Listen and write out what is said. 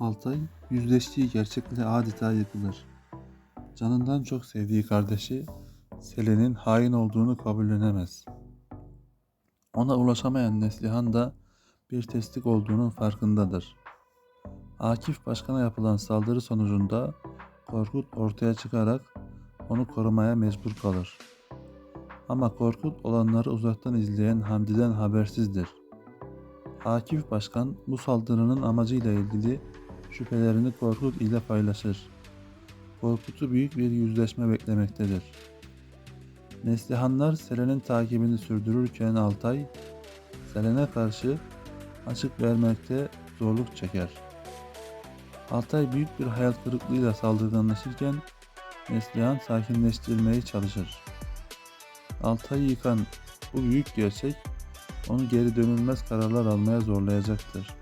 Altay yüzleştiği gerçekle adeta yıkılır. Canından çok sevdiği kardeşi Selen'in hain olduğunu kabullenemez. Ona ulaşamayan Neslihan da bir testik olduğunun farkındadır. Akif Başkan'a yapılan saldırı sonucunda Korkut ortaya çıkarak onu korumaya mecbur kalır. Ama Korkut olanları uzaktan izleyen Hamdi'den habersizdir. Akif Başkan bu saldırının amacıyla ilgili şüphelerini Korkut ile paylaşır. Korkut'u büyük bir yüzleşme beklemektedir. Neslihanlar Selen'in takibini sürdürürken Altay, Selen'e karşı açık vermekte zorluk çeker. Altay büyük bir hayal kırıklığıyla saldırganlaşırken Neslihan sakinleştirmeye çalışır. Altay'ı yıkan bu büyük gerçek onu geri dönülmez kararlar almaya zorlayacaktır.